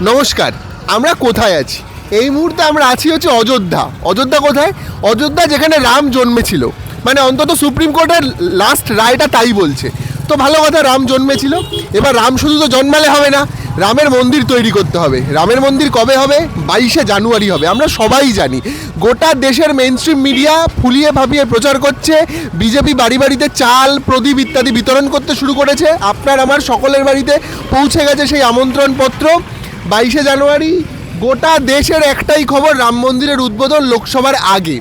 নমস্কার, আমরা কোথায় আছি? এই মুহূর্তে আমরা আছি হচ্ছে অযোধ্যা। অযোধ্যা কোথায়? অযোধ্যা যেখানে রাম জন্মেছিল। মানে অন্তত সুপ্রিম কোর্টের লাস্ট রায়টা তাই বলছে। তো ভালো কথা, রাম জন্মেছিল। এবার রাম শুধু তো জন্মালে হবে না, রামের মন্দির তৈরি করতে হবে। রামের মন্দির কবে হবে? বাইশে জানুয়ারি হবে। আমরা সবাই জানি। গোটা দেশের মেন স্ট্রিম মিডিয়া ফুলিয়ে ভাবিয়ে প্রচার করছে, বিজেপি বাড়ি বাড়িতে চাল, প্রদীপ ইত্যাদি বিতরণ করতে শুরু করেছে। আপনার, আমার, সকলের বাড়িতে পৌঁছে গেছে সেই আমন্ত্রণপত্র। বাইশে জানুয়ারি, গোটা দেশের একটাই খবর, রাম মন্দিরের উদ্বোধন লোকসভার আগে।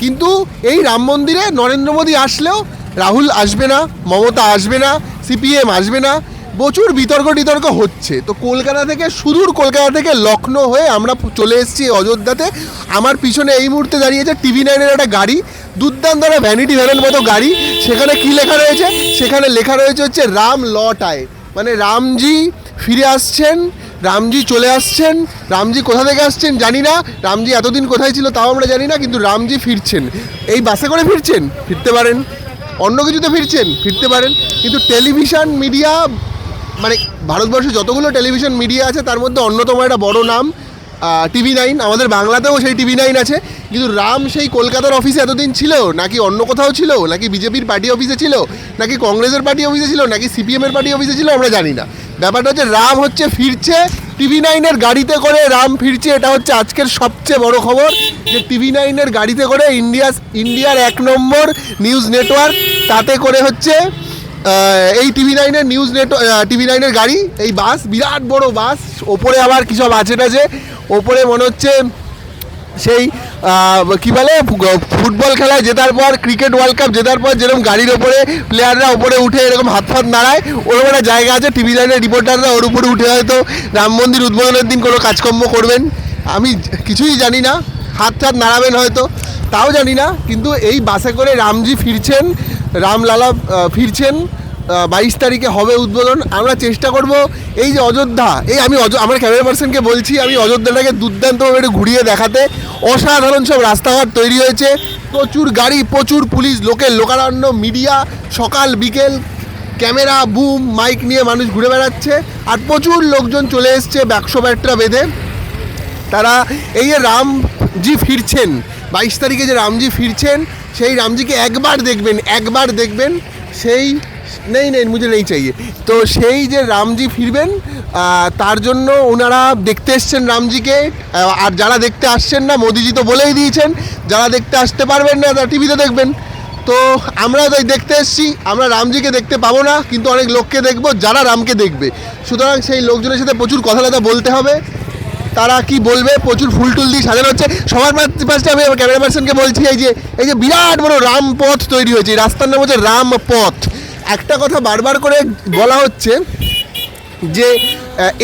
কিন্তু এই রাম মন্দিরে নরেন্দ্র মোদী আসলেও রাহুল আসবে না, মমতা আসবে না, সিপিএম আসবে না, প্রচুর বিতর্ক টিতর্ক হচ্ছে। তো কলকাতা থেকে, সুদূর কলকাতা থেকে লখনৌ হয়ে আমরা চলে এসেছি অযোধ্যাতে। আমার পিছনে এই মুহূর্তে দাঁড়িয়েছে টিভি নাইনের একটা গাড়ি, দুর্দান্ত একটা ভ্যানিটি ভ্যানের মতো গাড়ি। সেখানে কি লেখা রয়েছে? সেখানে লেখা রয়েছে হচ্ছে, রাম লটায়। মানে রামজি ফিরে আসছেন রামজি চলে আসছেন। রামজি কোথা থেকে আসছেন জানি না। রামজি এতদিন কোথায় ছিল তাও আমরা জানি না, কিন্তু রামজি ফিরছেন। এই বাসে করে ফিরছেন? ফিরতে পারেন। অন্য কিছুতে ফিরছেন? ফিরতে পারেন। কিন্তু টেলিভিশন মিডিয়া মানে ভারতবর্ষে যতগুলো টেলিভিশন মিডিয়া আছে, তার মধ্যে অন্যতম একটা বড় নাম টিভি নাইন। আমাদের বাংলাতেও সেই টিভি নাইন আছে। কিন্তু রাম সেই কলকাতার অফিসে এতদিন ছিল? নাকি অন্য কোথাও ছিল? নাকি বিজেপির পার্টি অফিসে ছিল? নাকি কংগ্রেসের পার্টি অফিসে ছিল? নাকি সিপিএমের পার্টি অফিসে ছিল? আমরা জানি না। ব্যাপারটা হচ্ছে রাম হচ্ছে ফিরছে, টিভি নাইনের গাড়িতে করে রাম ফিরছে, এটা হচ্ছে আজকের সবচেয়ে বড় খবর, যে টিভি নাইনের গাড়িতে করে ইন্ডিয়া ইন্ডিয়ার এক নম্বর নিউজ নেটওয়ার্ক তাতে করে হচ্ছে এই টিভি নাইনের নিউজ নেট টিভি নাইনের গাড়ি, এই বাস, বিরাট বড় বাস, ওপরে আবার কী সব আছে টাছে ওপরে মনে হচ্ছে সেই কি বলে, ফুটবল খেলায় জেতার পর, ক্রিকেট ওয়ার্ল্ড কাপ জেতার পর যেরকম গাড়ির ওপরে প্লেয়াররা ওপরে উঠে এরকম হাত ফাত নাড়ায়, ওরকম একটা জায়গা আছে টিভি লাইনের রিপোর্টাররা ওর উপরে উঠে হয়তো রাম মন্দির উদ্বোধনের দিন কোনো কাজকর্ম করবেন। আমি কিছুই জানি না, হাত টাত নাড়াবেন হয়তো, তাও জানি না, কিন্তু এই বাসে করে রামজি ফিরছেন, রামলালা ফিরছেন বাইশ তারিখে হবে উদ্বোধন। আমরা চেষ্টা করব এই যে অযোধ্যা, এই আমি আমার ক্যামেরা পার্সনকে বলছি, আমি অযোধ্যাটাকে দুর্দান্তভাবে একটু ঘুরিয়ে দেখাতে। অসাধারণ সব রাস্তাঘাট তৈরি হয়েছে। প্রচুর গাড়ি, প্রচুর পুলিশ, লোকের লোকারণ্য, মিডিয়া, সকাল, বিকেল, ক্যামেরা, বুম, মাইক নিয়ে মানুষ ঘুরে বেড়াচ্ছে। আর প্রচুর লোকজন চলে এসছে ব্যাকশো ব্যাটরা বেঁধে। তারা এই যে রামজি ফিরছেন, বাইশ তারিখে যে রামজি ফিরছেন, সেই রামজিকে একবার দেখবেন একবার দেখবেন, সেই নেই নেই মুঝে নেই চাইয়ে তো সেই যে রামজি ফিরবেন তার জন্য ওনারা দেখতে এসছেন রামজিকে আর যারা দেখতে আসছেন না, মোদিজি তো বলেই দিয়েছেন, যারা দেখতে আসতে পারবেন না, তারা টিভিতে দেখবেন। তো আমরা তাই দেখতে এসেছি, আমরা রামজিকে দেখতে পাবো না, কিন্তু অনেক লোককে দেখব, যারা রামকে দেখবে। সুতরাং সেই লোকজনের সাথে প্রচুর কথা কথা বলতে হবে। তারা কি বলবে, প্রচুর ফুল টুল দিয়ে সাজানো হচ্ছে। সবার পাশে আমি ক্যামেরা পার্সনকে বলছি, এই যে এই যে বিরাট বড় রাম পথ তৈরি হয়েছে রাস্তার নাম হচ্ছে রাম পথ একটা কথা বারবার করে বলা হচ্ছে যে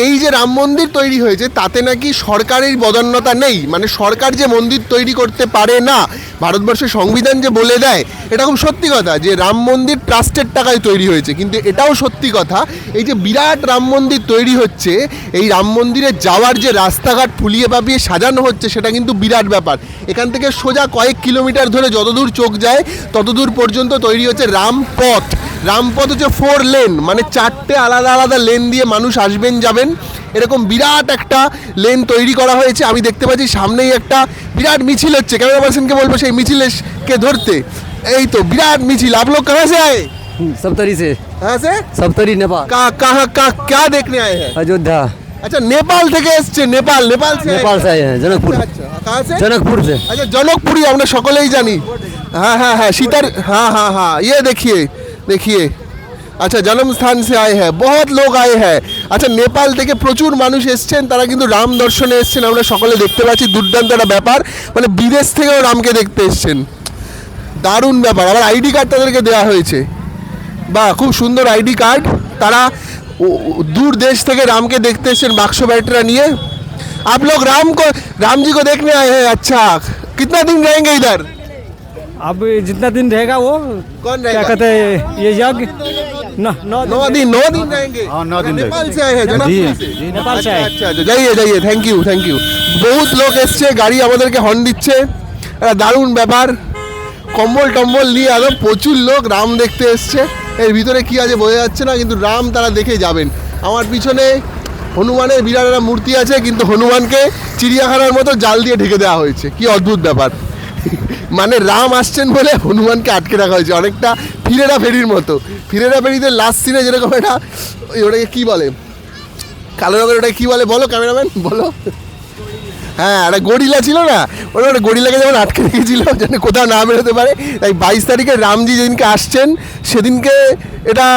এই যে রাম মন্দির তৈরি হয়েছে, তাতে নাকি সরকারের বদান্যতা নেই। মানে সরকার যে মন্দির তৈরি করতে পারে না, ভারতবর্ষের সংবিধান যে বলে দেয়, এটা খুব সত্যি কথা যে রাম মন্দির ট্রাস্টের টাকায় তৈরি হয়েছে। কিন্তু এটাও সত্যি কথা, এই যে বিরাট রাম মন্দির তৈরি হচ্ছে, এই রাম মন্দিরে যাওয়ার যে রাস্তাঘাট ফুলিয়ে পাপিয়ে সাজানো হচ্ছে, সেটা কিন্তু বিরাট ব্যাপার। এখান থেকে সোজা কয়েক কিলোমিটার ধরে যতদূর চোখ যায়, ততদূর পর্যন্ত তৈরি হচ্ছে রামপথ রামপথ হচ্ছে ফোর লেন মানে চারটে আলাদা আলাদা লেন দিয়ে মানুষ আসবেন যাবেন এরকম বিরাট একটা লেন তৈরি করা হয়েছে আমি দেখতে পাচ্ছি সামনেই একটা বিরাট মিছিল হচ্ছে ক্যামেরা পার্সনকে বলবো সেই মিছিলকে ধরতে এই তো বিরাট মিছিল आप लोग कहाँ से आए सप्तरी से कहाँ से सप्तरी नेपाल का, कहाँ का, क्या देखने आए हैं अयोध्या अच्छा नेपाल থেকে এসছে नेपाल नेपाल से नेपाल से आए हैं जनकपुर अच्छा कहाँ से जनकपुर से अच्छा जनकपुरी আমরা সকলেই জানি हाँ हाँ हाँ सीतार हाँ हाँ हाँ ये देखिए देखिए আচ্ছা জন্ম স্থান সে আয়ে হ্যাঁ বহুত লোক আয়ে হ্যাঁ আচ্ছা নেপাল থেকে প্রচুর মানুষ এসছেন তারা কিন্তু রাম দর্শনে এসছেন আমরা সকলে দেখতে পাচ্ছি দুর্দান্ত একটা ব্যাপার মানে বিদেশ থেকেও রামকে দেখতে এসছেন দারুণ ব্যাপার আবার আইডি কার্ড তাদেরকে দেওয়া হয়েছে বা খুব সুন্দর আইডি কার্ড তারা ও- ও- দূর দেশ থেকে রামকে দেখতে এসেছেন বাক্স ব্যাটরা নিয়ে आप लोग राम को राम जी को देखने आए हैं अच्छा कितना दिन रहेंगे इधर अब जितना दिन रहेगा वो कौन क्या रहेगा कहते हैं ये यज्ञ न नौ नौ दिन नौ दिन रहेंगे हाँ, नौ दिन नेपाल रहेंगे। से आए हैं जनापुर से नेपाल से अच्छा आए अच्छा अच्छा যাইয়ে যাইয়ে থ্যাংক ইউ থ্যাংক ইউ বহুত লোক এসছে গাড়ি আমাদেরকে হর্ন দিচ্ছে একটা দারুণ ব্যাপার কম্বল টম্বল নিয়ে একদম প্রচুর লোক রাম দেখতে এসছে এর ভিতরে কি আছে বোঝা যাচ্ছে না কিন্তু রাম তারা দেখে যাবেন আমার পিছনে হনুমানের বিরাট একটা মূর্তি আছে কিন্তু হনুমানকে চিড়িয়াখানার মতো জাল দিয়ে ঢেকে দেওয়া হয়েছে কি অদ্ভুত ব্যাপার মানে রাম আসছেন বলে হনুমানকে আটকে রাখা হয়েছে। অনেকটা ফিরেরা ফেরির মতো। ফিরেরা ফেরিতে লাস্ট সিনে যেরকম ওই ওটাকে কী বলে? কালো রঙের ওটা কী বলে? বলো ক্যামেরাম্যান বলো। হ্যাঁ একটা গরিলা ছিল না? ওরা একটা গরিলাকে যেমন আটকে রেখেছিল, যেন কোথাও না বেরোতে পারে। তাই বাইশ তারিখে রামজি যেদিনকে আসছেন, সেদিনকে এটা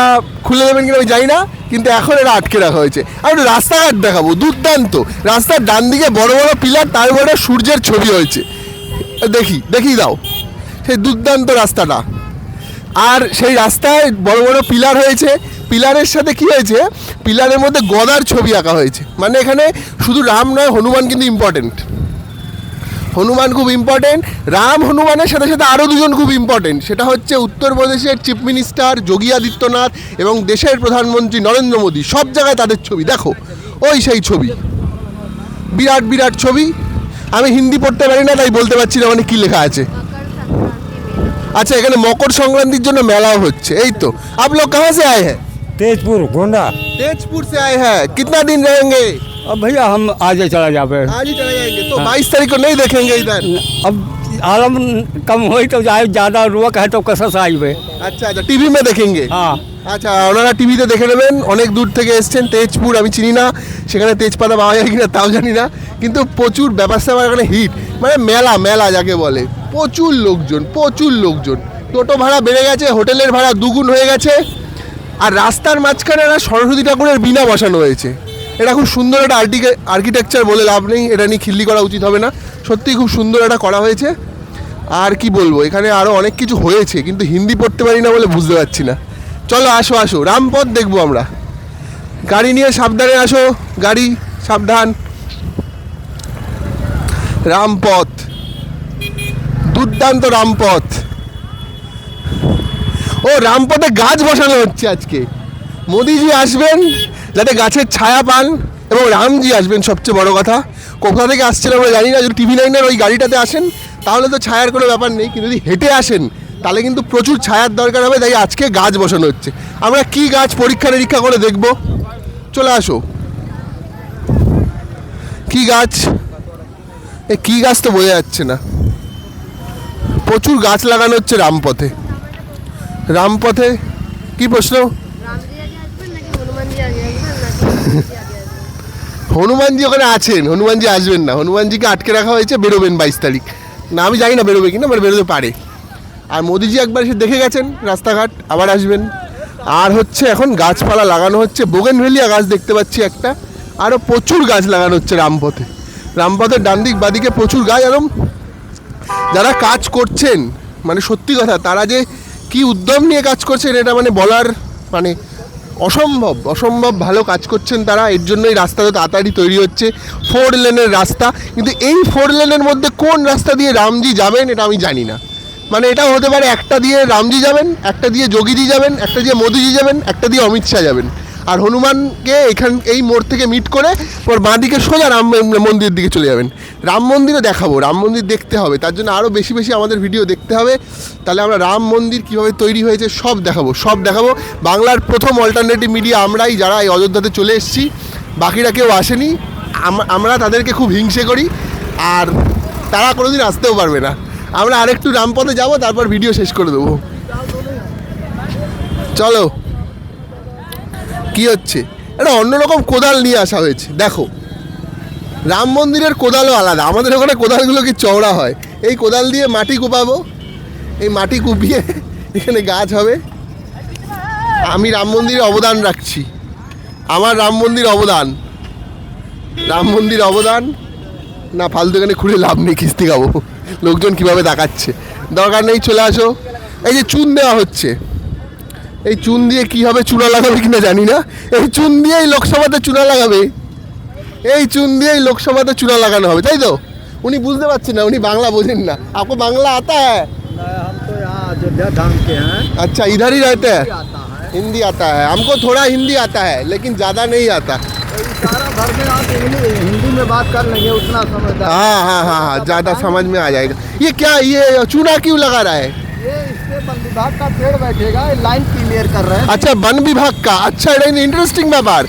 খুলে দেবেন কিনা আমি জানি না, কিন্তু এখন এটা আটকে রাখা হয়েছে। আমি রাস্তাঘাট দেখাবো, দুর্দান্ত। রাস্তার ডান দিকে বড় বড় পিলার, তার উপরে সূর্যের ছবি হয়েছে। দেখি দেখি দাও। সেই দুর্দান্ত রাস্তাটা। আর সেই রাস্তায় বড় বড় পিলার হয়েছে। পিলারের সাথে কি হয়েছে? পিলারের মধ্যে গদার ছবি আঁকা হয়েছে। মানে এখানে শুধু রাম নয়, হনুমান কিন্তু ইম্পর্টেন্ট হনুমান খুব ইম্পর্টেন্ট রাম হনুমানের সাথে সাথে আরও দুজন খুব ইম্পর্টেন্ট সেটা হচ্ছে উত্তরপ্রদেশের চিফ মিনিস্টার যোগী আদিত্যনাথ এবং দেশের প্রধানমন্ত্রী নরেন্দ্র মোদী। সব জায়গায় তাদের ছবি। দেখো, ওই সেই ছবি। বিরাট বিরাট ছবি। আমি হিন্দি পড়তে পারি না তাই বলতে পারছি না মানে কী লেখা আছে। আচ্ছা এখানে মকর সংক্রান্তির জন্য মেলাও হচ্ছে এই তো। আপ লোক কাহা সে আয়ে হ্যাঁ तेजपुर गोंडा तेजपुर से आए हैं। कितना दिन रहेंगे? अब भैया हम आज ही चला जावे आज ही चले जाएंगे तो बाईस तारीख को नहीं देखेंगे इधर? अब आलम कम हो तो जाए ज़्यादा আচ্ছা আচ্ছা টিভি মে দেখেঙ্গে हाँ। আচ্ছা ওনারা টিভিতে দেখে নেবেন অনেক দূর থেকে এসছেন তেজপুর আমি চিনি না সেখানে তেজপাতা পাওয়া যায় কিনা তাও জানি না কিন্তু প্রচুর স্যাপার এখানে হিট মানে মেলা মেলা যাকে বলে। প্রচুর লোকজন প্রচুর লোকজন। টোটো ভাড়া বেড়ে গেছে, হোটেলের ভাড়া দুগুণ হয়ে গেছে। আর রাস্তার মাঝখানে একটা সরস্বতী ঠাকুরের বিনা বসানো হয়েছে। এটা খুব সুন্দর একটা আর্টিকে আর্কিটেকচার বলে লাভ নেই, এটা নিয়ে খিল্লি করা উচিত হবে না। সত্যিই খুব সুন্দর এটা করা হয়েছে। আর কি বলব, এখানে আরও অনেক কিছু হয়েছে, কিন্তু হিন্দি পড়তে পারি না বলে বুঝতে পারছি না। চলো আসো আসো, রামপথ দেখব আমরা। গাড়ি নিয়ে সাবধানে আসো, গাড়ি সাবধান। রামপথ। দুর্দান্ত রামপথ। ও, রামপথে গাছ বসানো হচ্ছে আজকে। মোদিজি আসবেন, যাতে গাছের ছায়া পান এবং রামজি আসবেন, সবচেয়ে বড় কথা। কোথা থেকে আসছেন আমরা জানি না, যদি টিভি নাইনের ওই গাড়িটাতে আসেন, তাহলে তো ছায়ার কোনো ব্যাপার নেই, কিন্তু যদি হেঁটে আসেন, তাহলে কিন্তু প্রচুর ছায়ার দরকার হবে, তাই আজকে গাছ বসানো হচ্ছে। আমরা কি গাছ পরীক্ষা নিরীক্ষা করে দেখব? চলে আসো। কি গাছ? এ, কি গাছ তো বোঝা যাচ্ছে না। প্রচুর গাছ লাগানো হচ্ছে রামপথে। রামপথে কি প্রশ্ন? হনুমানজি ওখানে আছেন, হনুমানজি আসবেন না। হনুমানজিকে আটকে রাখা হয়েছে, বেরোবেন বাইশ তারিখ। না, আমি জানি না বেরোবে কিনা বাট বেরোতে পারে। আর মোদিজি একবার এসে দেখে গেছেন রাস্তাঘাট, আবার আসবেন। আর হচ্ছে এখন গাছপালা লাগানো হচ্ছে, বোগেনভেলিয়া গাছ দেখতে পাচ্ছি একটা। আরও প্রচুর গাছ লাগানো হচ্ছে রামপথে। রামপথের ডান দিক বাদিকে প্রচুর গাছ একদম যারা কাজ করছেন মানে সত্যি কথা, তারা যে কি উদ্যম নিয়ে কাজ করছেন এটা মানে বলার মানে অসম্ভব অসম্ভব ভালো কাজ করছেন তারা, এর জন্যই রাস্তা তো তাড়াতাড়ি তৈরি হচ্ছে ফোর লেনের রাস্তা, কিন্তু এই ফোর লেনের মধ্যে কোন রাস্তা দিয়ে রামজি যাবেন এটা আমি জানি না। মানে এটাও হতে পারে একটা দিয়ে রামজি যাবেন, একটা দিয়ে যোগীজি যাবেন, একটা দিয়ে মোদিজি যাবেন, একটা দিয়ে অমিত শাহ যাবেন। আর হনুমানকে এখান এই মোড় থেকে মিট করে ওর বাঁ দিকে সোজা রাম মন্দিরের দিকে চলে যাবেন। রাম মন্দিরও দেখাবো, রাম মন্দির দেখতে হবে, তার জন্য আরও বেশি বেশি আমাদের ভিডিও দেখতে হবে। তাহলে আমরা রাম মন্দির কীভাবে তৈরি হয়েছে সব দেখাবো সব দেখাবো। বাংলার প্রথম অল্টারনেটিভ মিডিয়া আমরাই যারা এই অযোধ্যাতে চলে এসেছি, বাকিরা কেউ আসেনি। আমরা তাদেরকে খুব হিংসে করি, আর তারা কোনোদিন আসতেও পারবে না। আমরা আরেকটু রামপথে যাব, তারপর ভিডিও শেষ করে দেবো। চলো। কি হচ্ছে? একটা অন্যরকম কোদাল নিয়ে আসা হয়েছে। দেখো, রাম মন্দিরের কোদালও আলাদা। আমাদের ওখানে কোদালগুলো কি চওড়া হয়? এই কোদাল দিয়ে মাটি কুপাবো? এই মাটি কুপিয়ে এখানে গাছ হবে? আমি রাম মন্দিরে অবদান রাখছি। আমার রাম মন্দির অবদান। রাম মন্দির অবদান? না ফালতু এখানে খুঁড়ে লাভ নেই, কিস্তি খাব। লোকজন কীভাবে তাকাচ্ছে? দরকার নেই, চলে আসো। এই যে চুন দেওয়া হচ্ছে। এই চুন দিয়ে কি হবে চূড়া লাগাবে কিনা জানি না এই চুন দিয়েই লোকসভাতে চূড়া লাগাবে এই চুন দিয়েই লোকসভাতে চূড়া লাগানো হবে তাই তো উনি বুঝতে পারছেন না উনি বাংলা বোঝেন না আপনি বাংলা আতা হ্যাঁ अच्छा इधर ही रहते हैं हिंदी आता है हमको थोड़ा हिंदी आता है लेकिन ज़्यादा नहीं आता भर में आप हिंदी में बात कर लेंगे उतना समझदार हाँ हाँ हाँ हाँ ज़्यादा समझ में आ जाएगा ये क्या ये चूना क्यों लगा रहा है वन विभाग का पेड़ बैठेगा ये लाइन क्लियर कर रहे हैं আচ্ছা বন বিভাগ কা আচ্ছা এটা ইন্টারেস্টিং ব্যাপার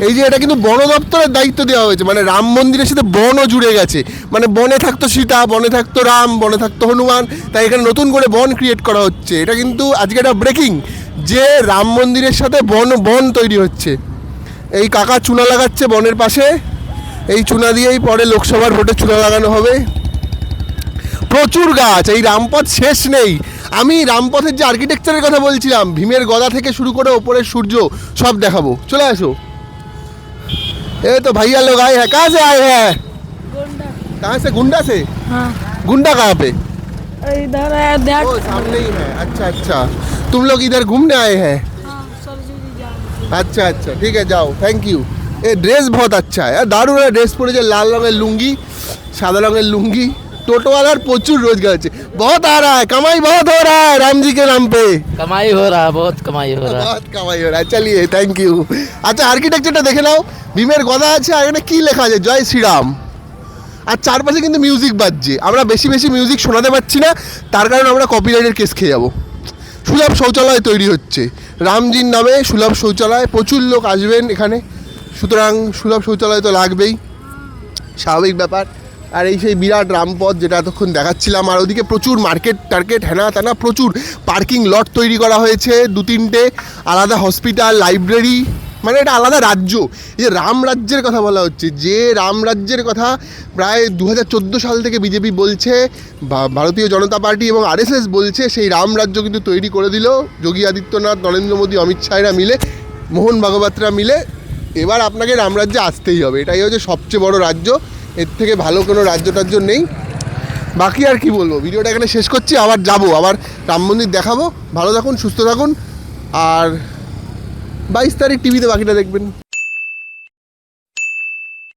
এই যে এটা কিন্তু বন দপ্তরের দায়িত্ব দেওয়া হয়েছে মানে রাম মন্দিরের সাথে বনও জুড়ে গেছে মানে বনে থাকতো সীতা বনে থাকতো রাম বনে থাকতো হনুমান তাই এখানে নতুন করে বন ক্রিয়েট করা হচ্ছে এটা কিন্তু আজকে একটা ব্রেকিং যে রাম মন্দিরের সাথে বন বন তৈরি হচ্ছে এই কাকা চুনা লাগাচ্ছে বনের পাশে এই চুনা দিয়েই পরে লোকসভার ভোটে চুনা লাগানো হবে প্রচুর গাছ এই রামপথ শেষ নেই আমি রামপথের যে আর্কিটেকচারের কথা বলছিলাম ভীমের গদা থেকে শুরু করে ওপরের সূর্য সব দেখাবো চলে আসো ए तो भैया लोग आए हैं कहाँ से आए हैं कहाँ से गुंडा से हाँ गुंडा कहाँ पे इधर है देख ओ सामने ही है अच्छा अच्छा तुम लोग इधर घूमने आए हैं अच्छा अच्छा ठीक है जाओ थैंक यू ये ड्रेस बहुत अच्छा है দারুণ ড্রেস পরেছে লাল রঙের লুঙ্গি সাদা রঙের লুঙ্গি টোটোওয়ালার প্রচুর রোজগার আছে बहुत आ रहा है कमाई बहुत हो रहा है राम जी के नाम पे कमाई हो रहा है बहुत कमाई हो रहा है बहुत কামাই हो रहा है चलिए थैंक यू আচ্ছা আর্কিটেকচারটা দেখে নাও ভীমের গদা আছে আর এখানে কি লেখা আছে জয় শ্রীরাম আর চারপাশে কিন্তু মিউজিক বাজছে আমরা বেশি বেশি মিউজিক শোনাতে পারছি না তার কারণে আমরা কপিরাইটের কেস খেয়ে যাবো সুলভ শৌচালয় তৈরি হচ্ছে রামজির নামে সুলভ শৌচালয় প্রচুর লোক আসবেন এখানে সুতরাং সুলভ শৌচালয় তো লাগবেই স্বাভাবিক ব্যাপার আর এই সেই বিরাট রামপথ যেটা এতক্ষণ দেখাচ্ছিলাম, আর ওদিকে প্রচুর মার্কেট টার্কেট হ্যানা তেনা প্রচুর পার্কিং লট তৈরি করা হয়েছে, দু তিনটে আলাদা হসপিটাল, লাইব্রেরি মানে এটা আলাদা রাজ্য। যে রাম রাজ্যের কথা বলা হচ্ছে, যে রাম রাজ্যের কথা প্রায় দু হাজার চোদ্দ সাল থেকে বিজেপি বলছে, বা- ভারতীয় জনতা পার্টি এবং আরএসএস বলছে, সেই রাম রাজ্য কিন্তু তৈরি করে দিল। যোগী আদিত্যনাথ, নরেন্দ্র মোদী, অমিত শাহরা মিলে, মোহন ভাগবতরা মিলে, এবার আপনাকে রামরাজ্যে আসতেই হবে। এটাই হচ্ছে সবচেয়ে বড় রাজ্য। এর থেকে ভালো কোনো রাজ্য টাজ্য নেই। বাকি আর কি বলব? ভিডিওটা এখানে শেষ করছি, আবার যাব, আবার রাম মন্দির দেখাবো। ভালো থাকুন, সুস্থ থাকুন, আর বাইশ তারিখ টিভিতে বাকিটা দেখবেন।